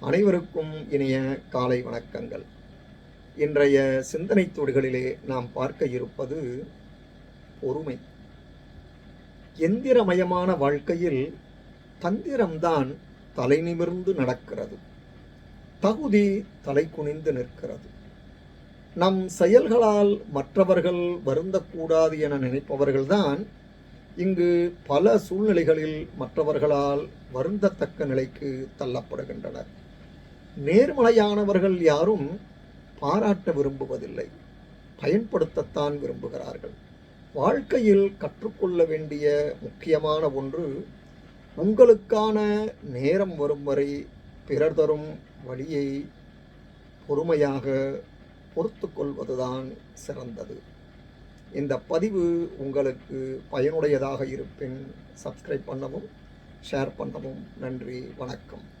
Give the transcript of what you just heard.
அனைவருக்கும் இனிய காலை வணக்கங்கள். இன்றைய சிந்தனை தோடுகளிலே நாம் பார்க்க இருப்பது பொறுமை. எந்திரமயமான வாழ்க்கையில் தந்திரம்தான் தலை நிமிர்ந்து நடக்கிறது. தகுதி தலை குனிந்து நிற்கிறது. நம் செயல்களால் மற்றவர்கள் வருந்தக்கூடாது என நினைப்பவர்கள்தான் இங்கு பல சூழ்நிலைகளில் மற்றவர்களால் வருந்தத்தக்க நிலைக்கு தள்ளப்படுகின்றனர். நேர்மலையானவர்கள் யாரும் பாராட்ட விரும்புவதில்லை. பயன்படுத்தத்தான் விரும்புகிறார்கள். வாழ்க்கையில் கற்றுக்கொள்ள வேண்டிய முக்கியமான ஒன்று உங்களுக்கான நேரம் வரும் வரை பிறர் தரும் வழியை பொறுமையாக பொறுத்து கொள்வதுதான் சிறந்தது. இந்த பதிவு உங்களுக்கு பயனுடையதாக இருப்பின் சப்ஸ்கிரைப் பண்ணவும் ஷேர் பண்ணவும் நன்றி வணக்கம்.